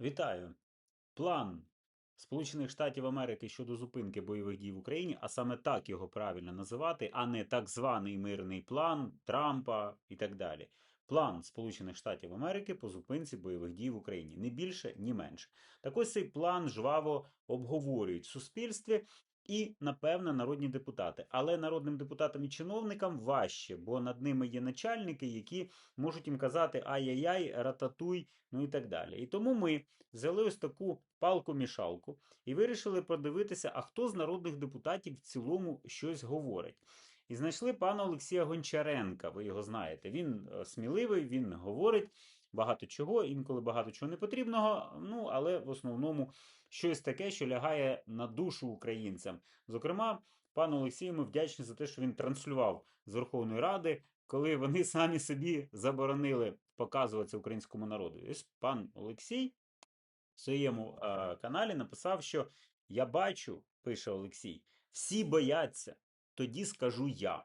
Вітаю! План Сполучених Штатів Америки щодо зупинки бойових дій в Україні, а саме так його правильно називати, а не так званий мирний план Трампа і так далі. План Сполучених Штатів Америки по зупинці бойових дій в Україні. Не більше, ні менше. Так ось цей план жваво обговорюють в суспільстві і, напевно, народні депутати. Але народним депутатам і чиновникам важче, бо над ними є начальники, які можуть їм казати ай-яй-яй, рататуй, ну і так далі. І тому ми взяли ось таку палку-мішалку і вирішили подивитися, а хто з народних депутатів в цілому щось говорить. І знайшли пана Олексія Гончаренка, ви його знаєте. Він е, сміливий, він говорить багато чого, інколи багато чого не потрібного, ну але в основному щось таке, що лягає на душу українцям. Зокрема, пану Олексію ми вдячні за те, що він транслював з Верховної Ради, коли вони самі собі заборонили показуватися українському народу. Ось пан Олексій в своєму е, каналі написав, що я бачу, пише Олексій, всі бояться, тоді скажу я.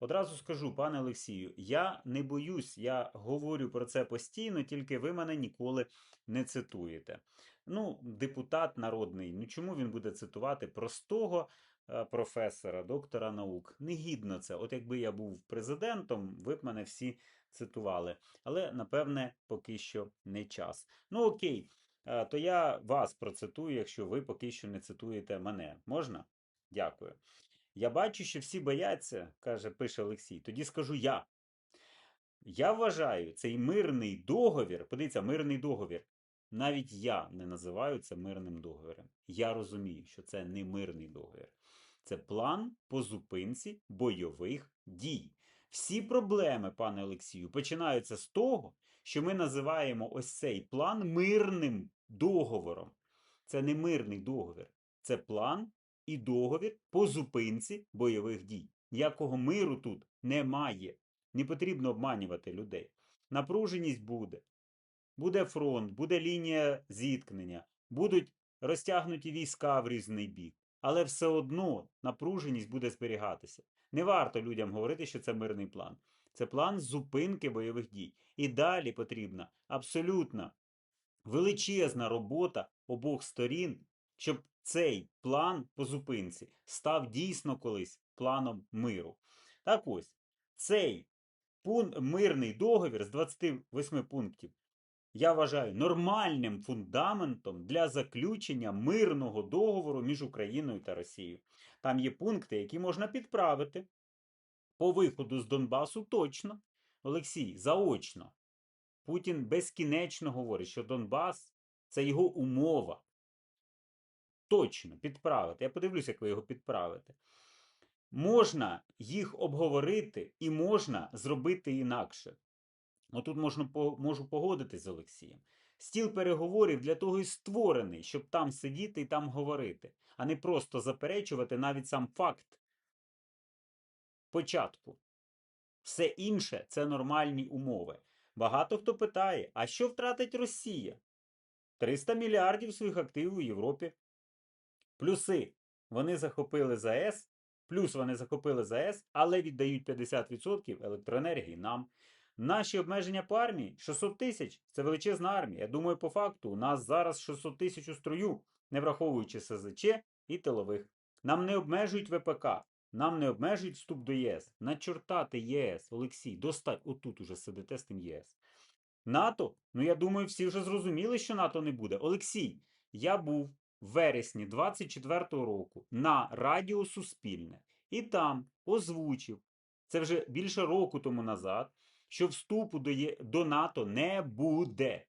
Одразу скажу, пане Олексію, я не боюсь, я говорю про це постійно, тільки ви мене ніколи не цитуєте. Ну, депутат народний, ну чому він буде цитувати простого е, професора, доктора наук? Негідно це. От якби я був президентом, ви б мене всі цитували. Але, напевне, поки що не час. Ну, окей, е, то я вас процитую, якщо ви поки що не цитуєте мене. Можна? Дякую. Я бачу, що всі бояться, каже, пише Олексій. Тоді скажу я. Я вважаю цей мирний договір, подивіться, мирний договір. Навіть я не називаю це мирним договіром. Я розумію, що це не мирний договір. Це план по зупинці бойових дій. Всі проблеми, пане Олексію, починаються з того, що ми називаємо ось цей план мирним договором. Це не мирний договір, це план і договір по зупинці бойових дій. Ніякого миру тут немає. Не потрібно обманювати людей. Напруженість буде. Буде фронт, буде лінія зіткнення, будуть розтягнуті війська в різний бік. Але все одно напруженість буде зберігатися. Не варто людям говорити, що це мирний план. Це план зупинки бойових дій. І далі потрібна абсолютно величезна робота обох сторін, щоб цей план по зупинці став дійсно колись планом миру. Так ось, цей мирний договір з 28 пунктів я вважаю нормальним фундаментом для заключення мирного договору між Україною та Росією. Там є пункти, які можна підправити. По виходу з Донбасу точно. Олексій, заочно. Путін безкінечно говорить, що Донбас це його умова. Точно підправити. Я подивлюся, як ви його підправите. Можна їх обговорити і можна зробити інакше. Отут можна, можу погодитись з Олексієм. Стіл переговорів для того і створений, щоб там сидіти і там говорити, а не просто заперечувати навіть сам факт початку. Все інше це нормальні умови. Багато хто питає, а що втратить Росія? 300 мільярдів своїх активів у Європі. Плюси вони захопили ЗАЕС, плюс вони захопили ЗАЕС, але віддають 50% електроенергії нам. Наші обмеження по армії 600 тисяч це величезна армія. Я думаю, по факту у нас зараз 600 тисяч у строю, не враховуючи СЗЧ і тилових. Нам не обмежують ВПК, нам не обмежують вступ до ЄС. На чортати єС, Олексій, достать, отут уже сидите з тим ЄС. НАТО, ну я думаю, всі вже зрозуміли, що НАТО не буде. Олексій, я був вересні 24-го року на Радіо Суспільне і там озвучив, це вже більше року тому назад що вступу до, Є... до НАТО не буде.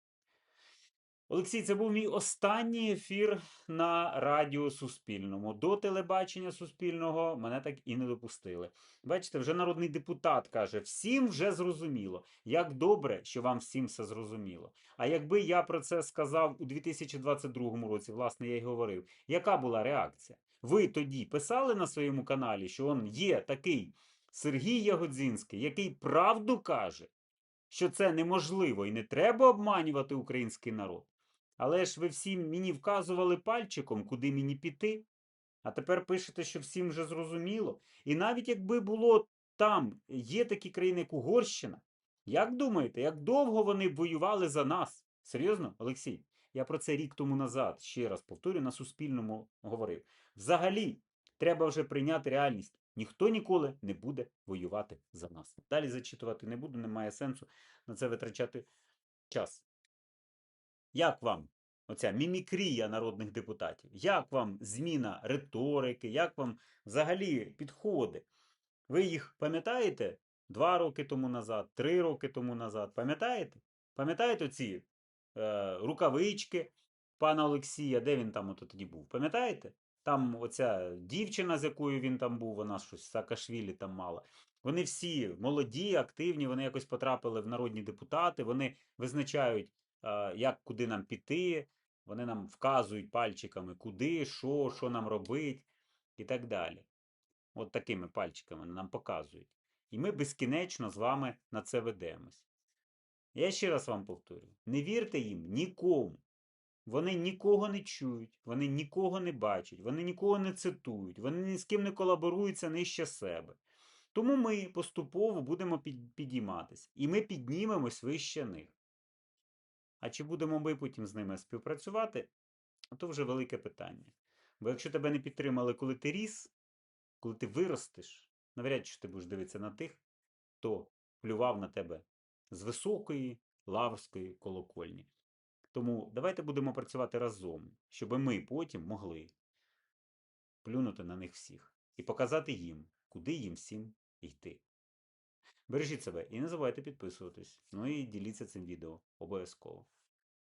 Олексій, це був мій останній ефір на Радіо Суспільному. До телебачення Суспільного мене так і не допустили. Бачите, вже народний депутат каже: всім вже зрозуміло. Як добре, що вам всім все зрозуміло. А якби я про це сказав у 2022 році, власне, я й говорив, яка була реакція? Ви тоді писали на своєму каналі, що он є такий Сергій Ягодзінський, який правду каже, що це неможливо і не треба обманювати український народ. Але ж ви всі мені вказували пальчиком, куди мені піти. А тепер пишете, що всім вже зрозуміло. І навіть якби було там, є такі країни, як Угорщина, як думаєте, як довго вони воювали за нас? Серйозно, Олексій? Я про це рік тому назад, ще раз повторю, на Суспільному говорив. Взагалі, треба вже прийняти реальність. Ніхто ніколи не буде воювати за нас. Далі зачитувати не буду, немає сенсу на це витрачати час. Як вам оця мімікрія народних депутатів? Як вам зміна риторики? Як вам взагалі підходи? Ви їх пам'ятаєте два роки тому назад, три роки тому назад? Пам'ятаєте? Пам'ятаєте ці е, рукавички пана Олексія? Де він там ото тоді був? Пам'ятаєте? Там оця дівчина, з якою він там був, вона щось Саакашвілі там мала. Вони всі молоді, активні, вони якось потрапили в народні депутати, вони визначають, як куди нам піти, вони нам вказують пальчиками, куди, що, що нам робить і так далі. От такими пальчиками нам показують. І ми безкінечно з вами на це ведемось. Я ще раз вам повторю: не вірте їм нікому. Вони нікого не чують, вони нікого не бачать, вони нікого не цитують, вони ні з ким не колаборуються нижче себе. Тому ми поступово будемо під- підійматися. І ми піднімемось вище них. А чи будемо ми потім з ними співпрацювати, то вже велике питання. Бо якщо тебе не підтримали, коли ти ріс, коли ти виростеш, навряд чи ти будеш дивитися на тих, хто плював на тебе з високої лаврської колокольні. Тому давайте будемо працювати разом, щоб ми потім могли плюнути на них всіх і показати їм, куди їм всім йти. Бережіть себе і не забувайте підписуватись. Ну і діліться цим відео обов'язково.